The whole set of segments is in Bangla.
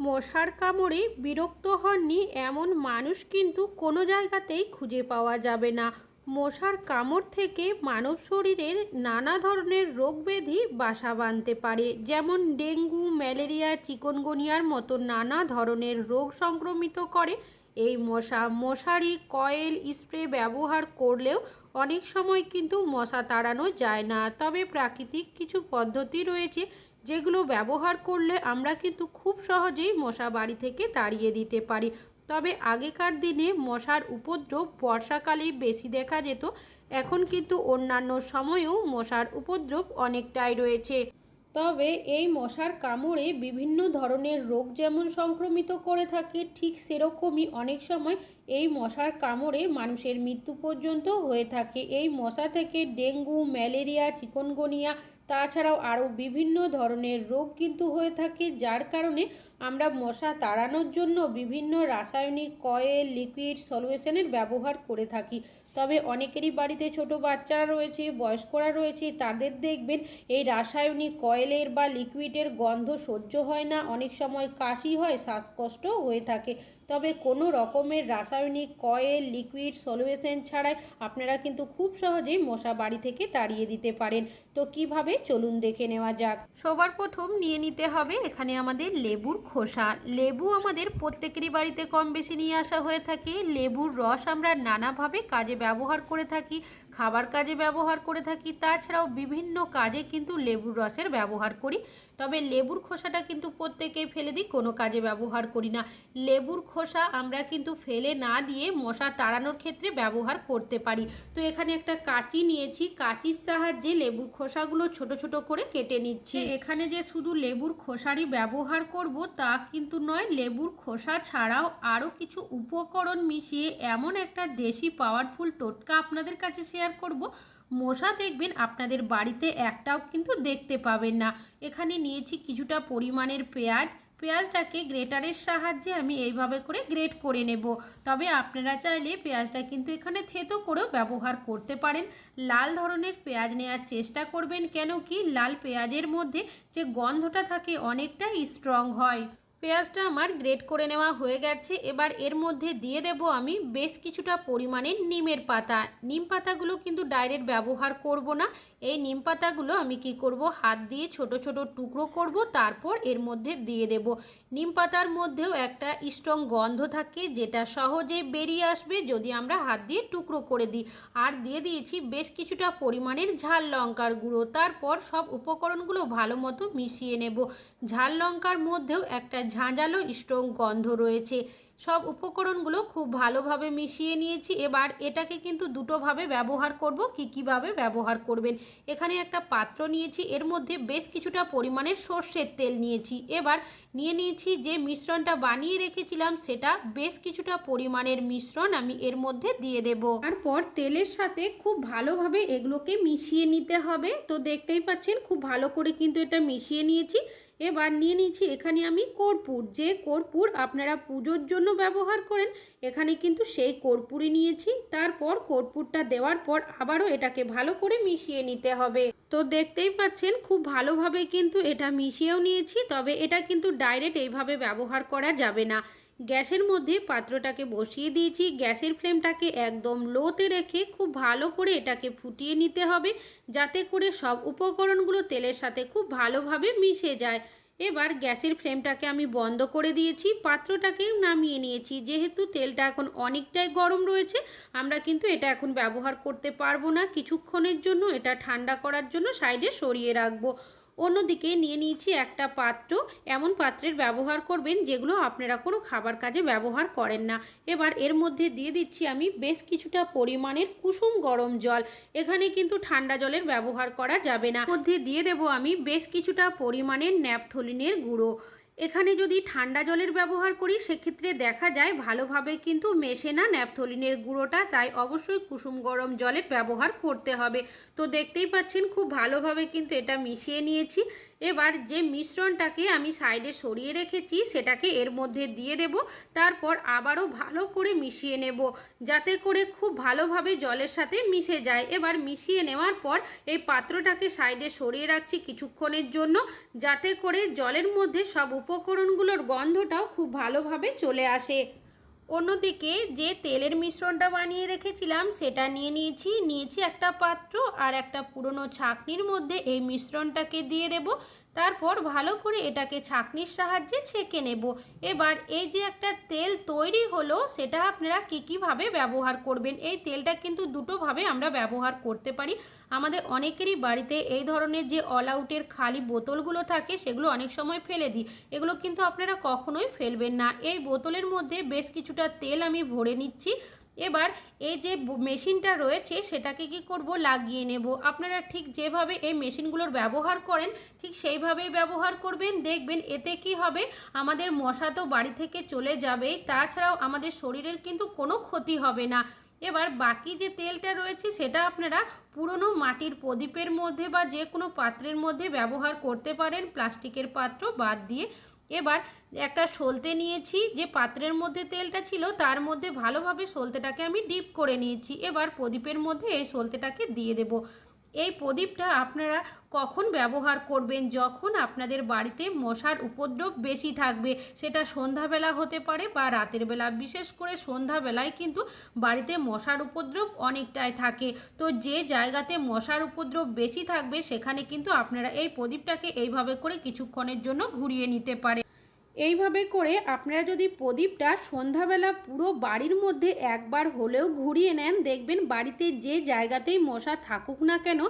মশার কামড়ে বিরক্ত হননি এমন মানুষ কিন্তু কোনো জায়গাতেই খুঁজে পাওয়া যাবে না। মশার কামড় থেকে মানব শরীরের নানা ধরনের রোগ ব্যাধি বাসা বাঁধতে পারে, যেমন ডেঙ্গু, ম্যালেরিয়া, চিকনগুনিয়ার মতো নানা ধরনের রোগ সংক্রমিত করে। এই মশা, মশারি, কয়েল, স্প্রে ব্যবহার করলেও অনেক সময় কিন্তু মশা তাড়ানো যায় না। তবে প্রাকৃতিক কিছু পদ্ধতি রয়েছে যেগুলো ব্যবহার করলে আমরা কিন্তু খুব সহজেই মশা বাড়ি থেকে তাড়িয়ে দিতে পারি। তবে আগেকার দিনে মশার উপদ্রব বর্ষাকালেই বেশি দেখা যেত, এখন কিন্তু অন্যান্য সময়েও মশার উপদ্রব অনেকটাই রয়েছে। তবে এই মশার কামড়ে বিভিন্ন ধরনের রোগ যেমন সংক্রমিত করে থাকে, ঠিক সেরকমই অনেক সময় এই মশার কামড়ে মানুষের মৃত্যু পর্যন্ত হয়ে থাকে। এই মশা থেকে ডেঙ্গু, ম্যালেরিয়া, চিকনগুনিয়া তাছাড়াও আরও বিভিন্ন ধরনের রোগ কিন্তু হয়ে থাকে যার কারণে আমরা মশা তাড়ানোর জন্য বিভিন্ন রাসায়নিক, কয়েল, লিকুইড সলিউশনের ব্যবহার করে থাকি। তবে অনেকেরই বাড়িতে ছোট বাচ্চারা রয়েছে, বয়স্করা রয়েছে, তাদের দেখবেন এই রাসায়নিক, কয়েলের বা লিকুইডের গন্ধ সহ্য হয় না। অনেক সময় কাশি হয় শ্বাসকষ্ট হয়ে থাকে। তবে কোনো রকমের রাসায়নিক, কয়েল, লিকুইড সলিউশন ছাড়াই আপনারা কিন্তু খুব সহজেই মশা বাড়ি থেকে তাড়িয়ে দিতে পারেন। তো কীভাবে? চলুন দেখে নেওয়া যাক। সবার প্রথম নিয়ে নিতে হবে এখানে আমাদের লেবুর খোসা, লেবু আমাদের প্রত্যেকেরই বাড়িতে কম বেশি নিয়ে আসা হয়ে থাকে। লেবুর রস আমরা নানাভাবে কাজে ব্যবহার করে থাকি। খাবার কাজে ব্যবহার করে থাকি, তাছাড়াও বিভিন্ন কাজে কিন্তু লেবুর রসের ব্যবহার করি। তবে লেবুর খোসাটা কিন্তু প্রত্যেকেই ফেলে দিই, কোনো কাজে ব্যবহার করি না। লেবুর খোসা আমরা কিন্তু ফেলে না দিয়ে মশা তাড়ানোর ক্ষেত্রে ব্যবহার করতে পারি। তো এখানে একটা কাঁচি নিয়েছি, কাঁচির সাহায্যে লেবুর খোসাগুলো ছোট ছোট করে কেটে নিচ্ছি। এখানে যে শুধু লেবুর খোসারই ব্যবহার করব, তা কিন্তু নয়, লেবুর খোসা ছাড়াও আরও কিছু উপকরণ মিশিয়ে এমন একটা দেশি পাওয়ারফুল টোটকা আপনাদের কাছে শেয়ার করব। মশা দেখবেন আপনাদের বাড়িতে একটাও কিন্তু দেখতে পাবেন না। এখানে নিয়েছি কিছুটা পরিমাণের পেঁয়াজ। পেঁয়াজটাকে গ্রেটারের সাহায্যে আমি এইভাবে করে গ্রেট করে নেব। তবে আপনারা চাইলে পেঁয়াজটা কিন্তু এখানে থেতো করেও ব্যবহার করতে পারেন। লাল ধরনের পেঁয়াজ নেওয়ার চেষ্টা করবেন কেন কি? লাল পেঁয়াজের মধ্যে যে গন্ধটা থাকে অনেকটাই স্ট্রং হয়। পেঁয়াজটা আমার গ্রেট করে নেওয়া হয়ে গেছে। এবার এর মধ্যে দিয়ে দেব আমি বেশ কিছুটা পরিমাণে নিমের পাতা। নিম পাতাগুলো কিন্তু ডাইরেক্ট ব্যবহার করব না। এই নিম পাতাগুলো আমি কি করব? হাত দিয়ে ছোট ছোট টুকরো করব, তারপর এর মধ্যে দিয়ে দেব। নিম পাতার মধ্যেও একটা স্ট্রং গন্ধ থাকে, যেটা সহজে বেরিয়ে আসবে যদি আমরা হাত দিয়ে টুকরো করে দিই। আর দিয়ে দিয়েছি বেশ কিছুটা পরিমাণের ঝাল লঙ্কার গুঁড়ো। তারপর সব উপকরণগুলো ভালো মতো মিশিয়ে নেব। ঝাল লঙ্কার মধ্যেও একটা ঝাঁঝালো স্ট্রং গন্ধ রয়েছে। সব উপকরণগুলো খুব ভালোভাবে মিশিয়ে নিয়েছি। এবার এটাকে কিন্তু দুটোভাবে ব্যবহার করব। কি কীভাবে ব্যবহার করবেন? এখানে একটা পাত্র নিয়েছি। এর মধ্যে বেশ কিছুটা পরিমাণের সর্ষের তেল নিয়েছি। এবার নিয়ে নিয়েছি যে মিশ্রণটা বানিয়ে রেখেছিলাম, সেটা বেশ কিছুটা পরিমাণের মিশ্রণ আমি এর মধ্যে দিয়ে দেব। তারপর তেলের সাথে খুব ভালোভাবে এগুলোকে মিশিয়ে নিতে হবে। তো দেখতেই পাচ্ছেন, খুব ভালো করে কিন্তু এটা মিশিয়ে নিয়েছি। এবার নিয়ে নিয়েছি এখানে আমি কর্পূর। যে কর্পূর আপনারা পুজোর জন্য ব্যবহার করেন, এখানে কিন্তু সেই কর্পূরই নিয়েছি। তারপর কর্পূরটা দেওয়ার পর আবারও এটাকে ভালো করে মিশিয়ে নিতে হবে। তো দেখতেই পাচ্ছেন, খুব ভালোভাবে কিন্তু এটা মিশিয়েও নিয়েছি, তবে এটা কিন্তু ডাইরেক্ট এইভাবে ব্যবহার করা যাবে না। গ্যাসের মধ্যে পাত্রটাকে বসিয়ে দিয়েছি। গ্যাসের ফ্লেমটাকে একদম লোতে রেখে খুব ভালো করে এটাকে ফুটিয়ে নিতে হবে যাতে করে সব উপকরণগুলো তেলের সাথে খুব ভালোভাবে মিশে যায়। এবার গ্যাসের ফ্লেমটাকে আমি বন্ধ করে দিয়েছি। পাত্রটাকেও নামিয়ে নিয়েছি। যেহেতু তেলটা এখন অনেকটাই গরম রয়েছে, আমরা কিন্তু এটা এখন ব্যবহার করতে পারব না। কিছুক্ষণের জন্য এটা ঠান্ডা করার জন্য সাইডে সরিয়ে রাখব। অন্যদিকে নিয়ে নিয়েছি একটা পাত্র। এমন পাত্রের ব্যবহার করবেন যেগুলো আপনারা কোনো খাবার কাজে ব্যবহার করেন না। এবার এর মধ্যে দিয়ে দিচ্ছি আমি বেশ কিছুটা পরিমাণের কুসুম গরম জল। এখানে কিন্তু ঠান্ডা জলের ব্যবহার করা যাবে না। মধ্যে দিয়ে দেব আমি বেশ কিছুটা পরিমাণের ন্যাপথলিনের গুঁড়ো। এখানে যদি ঠান্ডা জলের ব্যবহার করি, সেক্ষেত্রে দেখা যায় ভালোভাবে কিন্তু মেশে না ন্যাপথলিনের গুঁড়োটা, তাই অবশ্যই কুসুম গরম জলের ব্যবহার করতে হবে। তো দেখতেই পাচ্ছেন, খুব ভালোভাবে কিন্তু এটা মিশিয়ে নিয়েছি। এবার যে মিশ্রণটাকে আমি সাইডে সরিয়ে রেখেছি, সেটাকে এর মধ্যে দিয়ে দেব। তারপর আবারও ভালো করে মিশিয়ে নেব, যাতে করে খুব ভালোভাবে জলের সাথে মিশে যায়। এবার মিশিয়ে নেওয়ার পর এই পাত্রটাকে সাইডে সরিয়ে রাখছি কিছুক্ষণের জন্য, যাতে করে জলের মধ্যে সব উপকরণগুলোর গন্ধটাও খুব ভালোভাবে চলে আসে। অন্যদিকে যে তেলের মিশ্রণটা বানিয়ে রেখেছিলাম, সেটা নিয়ে নিয়েছি। নিয়েছি একটা পাত্র আর একটা পুরনো ছাঁকনির মধ্যে এই মিশ্রণটাকে দিয়ে দেব। তারপর ভালো করে এটাকে ছাকনির সাহায্যে ছেঁকে নেব। এবার এই যে একটা তেল তৈরি হলো, সেটা আপনারা কী কীভাবে ব্যবহার করবেন? এই তেলটা কিন্তু দুটোভাবে আমরা ব্যবহার করতে পারি। আমাদের অনেকেরই বাড়িতে এই ধরনের যে অল আউটের খালি বোতলগুলো থাকে, সেগুলো অনেক সময় ফেলে দিই। এগুলো কিন্তু আপনারা কখনোই ফেলবেন না। এই বোতলের মধ্যে বেশ কিছুটা তেল আমি ভরে নিচ্ছি। এবার এই যে মেশিনটা রয়েছে সেটাকে কি করব? লাগিয়ে নেব। আপনারা ঠিক যেভাবে এই মেশিনগুলোর ব্যবহার করেন, ঠিক সেইভাবেই ব্যবহার করবেন। দেখবেন এতে কি হবে? আমাদের মশা তো বাড়ি থেকে চলে যাবেই, তাছাড়াও আমাদের শরীরের কিন্তু কোনো ক্ষতি হবে না। এবার বাকি যে তেলটা রয়েছে সেটা আপনারা পুরনো মাটির প্রদীপের মধ্যে বা যে কোনো পাত্রের মধ্যে ব্যবহার করতে পারেন। প্লাস্টিকের পাত্র বাদ দিয়ে এবার একটা সলতে নিয়েছি, যে পাত্রের মধ্যে তেলটা ছিল তার মধ্যে ভালোভাবে সলতেটাকে আমি ডিপ করে নিয়েছি। এবার প্রদীপের মধ্যে এই সলতেটাকে দিয়ে দেব। এই প্রদীপটা আপনারা কখন ব্যবহার করবেন? যখন আপনাদের বাড়িতে মশার উপদ্রব বেশি থাকবে, সেটা সন্ধ্যাবেলা হতে পারে বা রাতের বেলা। বিশেষ করে সন্ধ্যাবেলায় কিন্তু বাড়িতে মশার উপদ্রব অনেকটাই থাকে। তো যে জায়গাতে মশার উপদ্রব বেশি থাকবে, সেখানে কিন্তু আপনারা এই প্রদীপটাকে এইভাবে করে কিছুক্ষণের জন্য ঘুরিয়ে নিতে পারে এইভাবে করে আপনারা যদি প্রদীপটা সন্ধ্যাবেলা পুরো বাড়ির মধ্যে একবার হলেও ঘুরিয়ে নেন, দেখবেন বাড়িতে যে জায়গাতেই মশা থাকুক না কেন,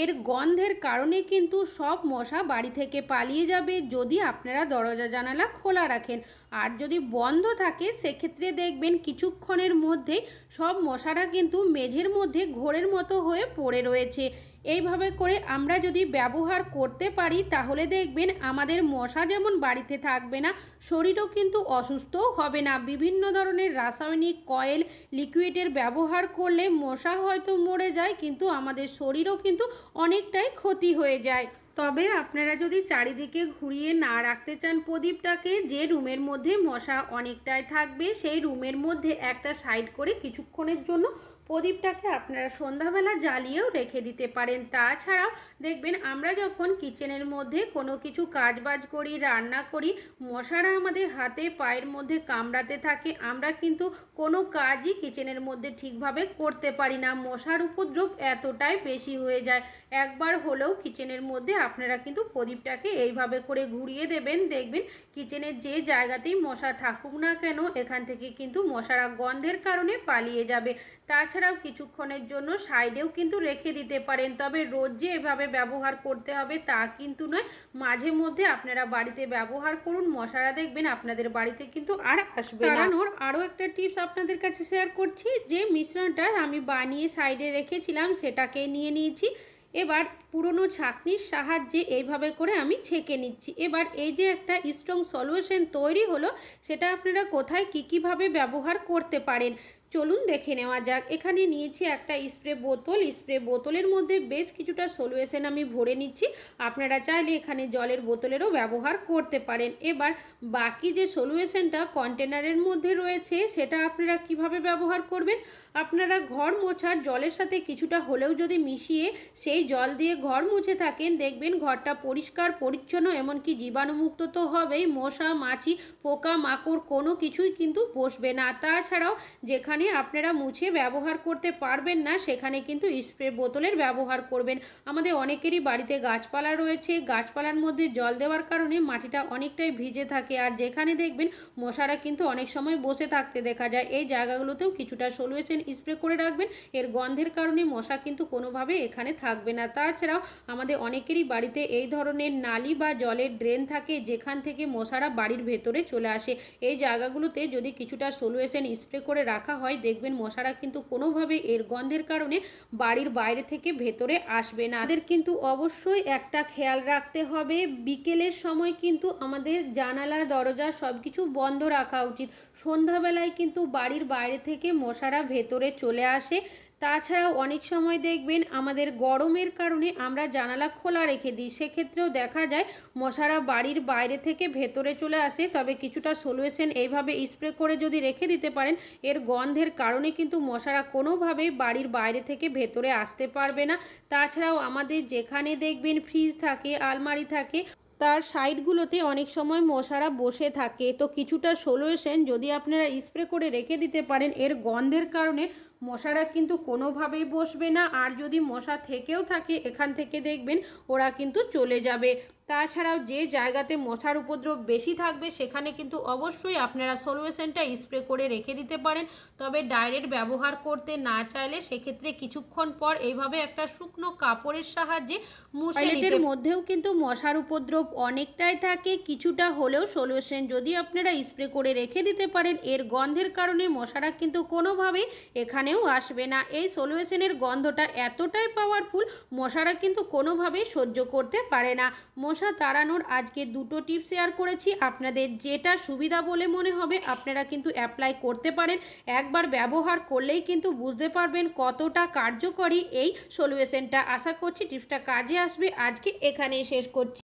এর গন্ধের কারণে কিন্তু সব মশা বাড়ি থেকে পালিয়ে যাবে যদি আপনারা দরজা জানালা খোলা রাখেন। আর যদি বন্ধ থাকে, সেক্ষেত্রে দেখবেন কিছুক্ষণের মধ্যেই সব মশারা কিন্তু মেঝের মধ্যে ঘোরের মতো হয়ে পড়ে রয়েছে। এইভাবে করে আমরা যদি ব্যবহার করতে পারি, তাহলে দেখবেন আমাদের মশা যেমন বাড়িতে থাকবে না, শরীরও কিন্তু অসুস্থও হবে না। বিভিন্ন ধরনের রাসায়নিক, কয়েল, লিকুইডের ব্যবহার করলে মশা হয়তো মরে যায়, কিন্তু আমাদের শরীরও কিন্তু অনেকটাই ক্ষতি হয়ে যায়। তবে আপনারা যদি চারিদিকে ঘুরিয়ে না রাখতে চান প্রদীপটাকে, যে রুমের মধ্যে মশা অনেকটাই থাকবে, সেই রুমের মধ্যে একটা সাইড করে কিছুক্ষণের জন্য প্রদীপটাকে আপনারা সন্ধ্যাবেলা জ্বালিয়েও রেখে দিতে পারেন। তাছাড়াও দেখবেন আমরা যখন কিচেনের মধ্যে কোনো কিছু কাজবাজ করি, রান্না করি, মশারা আমাদের হাতে পায়ের মধ্যে কামড়াতে থাকে, আমরা কিন্তু কোনো কাজই কিচেনের মধ্যে ঠিকভাবে করতে পারি না। মশার উপদ্রব এতটাই বেশি হয়ে যায়। একবার হলেও কিচেনের মধ্যে আপনারা কিন্তু প্রদীপটাকে এইভাবে করে ঘুরিয়ে দেবেন। দেখবেন কিচেনের যে জায়গাতেই মশা থাকুক না কেন, এখান থেকে কিন্তু মশারা গন্ধের কারণে পালিয়ে যাবে। তাছাড়াও কিছুক্ষণের জন্য সাইডেও কিন্তু রেখে দিতে পারেন। তবে রোজ যে এভাবে ব্যবহার করতে হবে তা কিন্তু নয়, মাঝে মধ্যে আপনারা বাড়িতে ব্যবহার করুন। মশারা দেখবেন আপনাদের বাড়িতে কিন্তু আর আসবে তাড়ানোর আরও একটা টিপস আপনাদের কাছে শেয়ার করছি, যে মিশ্রণটা আমি বানিয়ে সাইডে রেখেছিলাম, সেটাকে নিয়ে নিয়েছি। এবার পুরনো ছাঁকনির সাহায্যে এইভাবে করে আমি ছেঁকে নিচ্ছি। এবার এই যে একটা স্ট্রং সলিউশন তৈরি হলো, সেটা আপনারা কোথায় কী কীভাবে ব্যবহার করতে পারেন? চলুন দেখে নেওয়া যাক। এখানে নিয়েছি একটা স্প্রে বোতল। স্প্রে বোতলের মধ্যে বেশ কিছুটা সলিউশন আমি ভরে নিচ্ছি। আপনারা চাইলে এখানে জলের বোতলেরও ব্যবহার করতে পারেন। এবার বাকি যে সলিউশনটা কন্টেনারের মধ্যে রয়েছে, সেটা আপনারা কীভাবে ব্যবহার করবেন? আপনারা ঘর মোছার জলের সাথে কিছুটা হলেও যদি মিশিয়ে সেই জল দিয়ে ঘর মুছে থাকেন, দেখবেন ঘরটা পরিষ্কার, পরিচ্ছন্ন, এমনকি জীবাণুমুক্ত তো হবেই। মশা, মাছি, পোকা, মাকড় কোনো কিছুই কিন্তু বসবে না। তাছাড়াও যেখানে আপনারা মুছে ব্যবহার করতে পারবেন না, সেখানে কিন্তু স্প্রে বোতলের ব্যবহার করবেন। আমাদের অনেকেরই বাড়িতে গাছপালা রয়েছে, গাছপালার মধ্যে জল দেওয়ার কারণে মাটিটা অনেকটাই ভিজে থাকে। আর যেখানে দেখবেন মশারা কিন্তু অনেক সময় বসে থাকতে দেখা যায়। এই জায়গাগুলোতেও কিছুটা সলিউশন স্প্রে করে রাখবেন। এর গন্ধের কারণে মশা কিন্তু কোনোভাবে এখানে থাকবে না। তাছাড়াও আমাদের অনেকেরই বাড়িতে এই ধরনের নালি বা জলের ড্রেন থাকে, যেখান থেকে মশারা বাড়ির ভেতরে চলে আসে। এই জায়গাগুলোতে যদি কিছুটা সলিউশন স্প্রে করে রাখা হয় দেখবেন মশারা কিন্তু কোনোভাবে এর গন্ধের কারণে বাড়ির বাইরে থেকে ভেতরে আসবে না। তাদের কিন্তু অবশ্যই একটা খেয়াল রাখতে হবে। বিকেলের সময় কিন্তু আমাদের জানালা, দরজা সব কিছু বন্ধ রাখা উচিত। সন্ধ্যাবেলায় কিন্তু বাড়ির বাইরে থেকে মশারা ভেতরে চলে আসে। তাছাড়াও অনেক সময় দেখবেন আমাদের গরমের কারণে আমরা জানালা খোলা রেখে দিই। সেক্ষেত্রেও দেখা যায় মশারা বাড়ির বাইরে থেকে ভেতরে চলে আসে, তবে কিছুটা সলিউশন এইভাবে স্প্রে করে যদি রেখে দিতে পারেন, এর গন্ধের কারণে কিন্তু মশারা কোনোভাবেই বাড়ির বাইরে থেকে ভেতরে আসতে পারবে না। তাছাড়াও আমাদের যেখানে দেখবেন ফ্রিজ থাকে, আলমারি থাকে, তার সাইডগুলোতে অনেক সময় মশারা বসে থাকে। তো কিছুটা সলিউশন যদি আপনারা স্প্রে করে রেখে দিতে পারেন, এর গন্ধের কারণে মশারা কিন্তু কোনোভাবেই বসবে না। আর যদি মশা থেকেও থাকে, এখান থেকে দেখবেন ওরা কিন্তু চলে যাবে। তাছাড়াও যে জায়গাতে মশার উপদ্রব বেশি থাকবে সেখানে কিন্তু অবশ্যই আপনারা সলিউশনটা স্প্রে করে রেখে দিতে পারেন। তবে ডাইরেক্ট ব্যবহার করতে না চাইলে সেক্ষেত্রে কিছুক্ষণ পর এইভাবে একটা শুকনো কাপড়ের সাহায্যে মুছে মধ্যেও কিন্তু মশার উপদ্রব অনেকটাই থাকে কিছুটা হলেও সলিউশন যদি আপনারা স্প্রে করে রেখে দিতে পারেন এর গন্ধের কারণে মশারা কিন্তু কোনোভাবেই এখানেও আসবে না। এই সলিউশনের গন্ধটা এতটাই পাওয়ারফুল মশারা কিন্তু কোনোভাবেই সহ্য করতে পারে না। মশা তাড়ানোর আজকে দুটো টিপস শেয়ার করেছি। আপনাদের যেটা সুবিধা বলে মনে হবে, আপনারা কিন্তু অ্যাপ্লাই করতে পারেন। একবার ব্যবহার করলেই কিন্তু বুঝতে পারবেন কতটা কার্যকরী এই সলিউশনটা আশা করছি টিপসটা কাজে আসবে। আজকে এখানেই শেষ করছি।